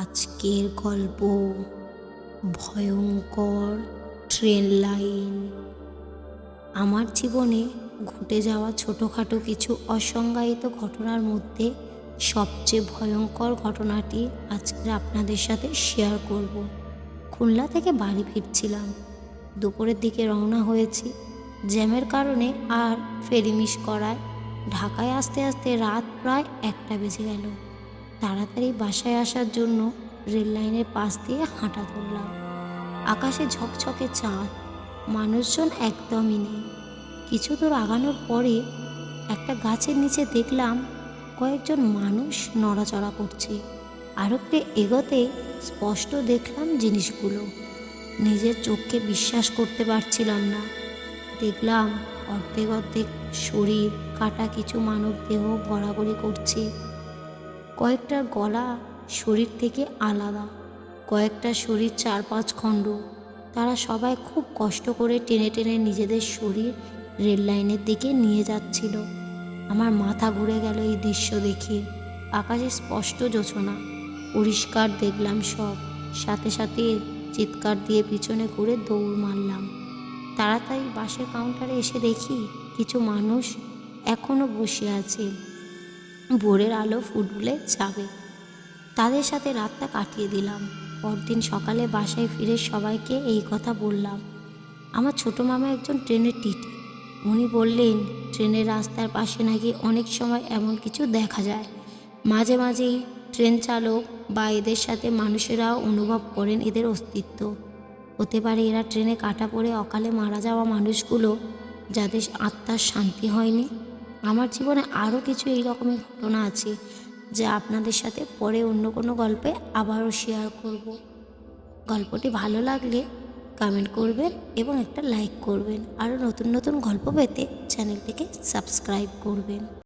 আজকের গল্প, ভয়ঙ্কর ট্রেন লাইন। আমার জীবনে ঘটে যাওয়া ছোটোখাটো কিছু অসংজ্ঞায়িত ঘটনার মধ্যে সবচেয়ে ভয়ঙ্কর ঘটনাটি আজকে আপনাদের সাথে শেয়ার করব। খুলনা থেকে বাড়ি ফিরছিলাম। দুপুরের দিকে রওনা হয়েছি। জ্যামের কারণে আর ফেরি মিস করায়। ঢাকায় আসতে আসতে রাত প্রায় একটা বেজে গেল। তাড়াতাড়ি বাসায় আসার জন্য রেল লাইনের পাশ দিয়ে হাঁটা ধরলাম। আকাশে ঝকঝকে চাঁদ, মানুষজন একদমই নেই। কিছু দূর আগানোর পরে একটা গাছের নিচে দেখলাম কয়েকজন মানুষ নড়াচড়া করছে। আর একটু এগোতে স্পষ্ট দেখলাম জিনিসগুলো। নিজের চোখকে বিশ্বাস করতে পারছিলাম না। দেখলাম অর্ধেক অর্ধেক শরীর, কাটা কিছু মানব দেহ গড়াগড়ি করছে। কয়েকটার গলা শরীর থেকে আলাদা, কয়েকটা শরীর চার পাঁচ খণ্ড। তারা সবাই খুব কষ্ট করে টেনে টেনে নিজেদের শরীর রেল লাইনের দিকে নিয়ে যাচ্ছিল। আমার মাথা ঘুরে গেল এই দৃশ্য দেখে। আকাশে স্পষ্ট যোচনা পরিষ্কার দেখলাম সব। সাথে সাথে চিৎকার দিয়ে পিছনে ঘুরে দৌড় মারলাম। তাড়াতাড়ি বাসের কাউন্টারে এসে দেখি কিছু মানুষ এখনও বসে আছে। ভোরের আলো ফুটলে যাবে। তাদের সাথে রাতটা কাটিয়ে দিলাম। পরদিন সকালে বাসায় ফিরে সবাইকে এই কথা বললাম। আমার ছোটো মামা একজন ট্রেনের টিটি। উনি বললেন, ট্রেনের রাস্তার পাশে নাকি অনেক সময় এমন কিছু দেখা যায়। মাঝে মাঝেই ট্রেন চালক বা এদের সাথে মানুষেরাও অনুভব করেন এদের অস্তিত্ব। হতে পারে এরা ট্রেনে কাটা পড়ে অকালে মারা যাওয়া মানুষগুলো যাদের আত্মার শান্তি হয়নি। আমার জীবনে আরও কিছু এই রকমের ঘটনা আছে যা আপনাদের সাথে পরে অন্য কোনো গল্পে আবারও শেয়ার করব। গল্পটি ভালো লাগলে কমেন্ট করবেন এবং একটা লাইক করবেন। আরও নতুন নতুন গল্প পেতে চ্যানেলটিকে সাবস্ক্রাইব করবেন।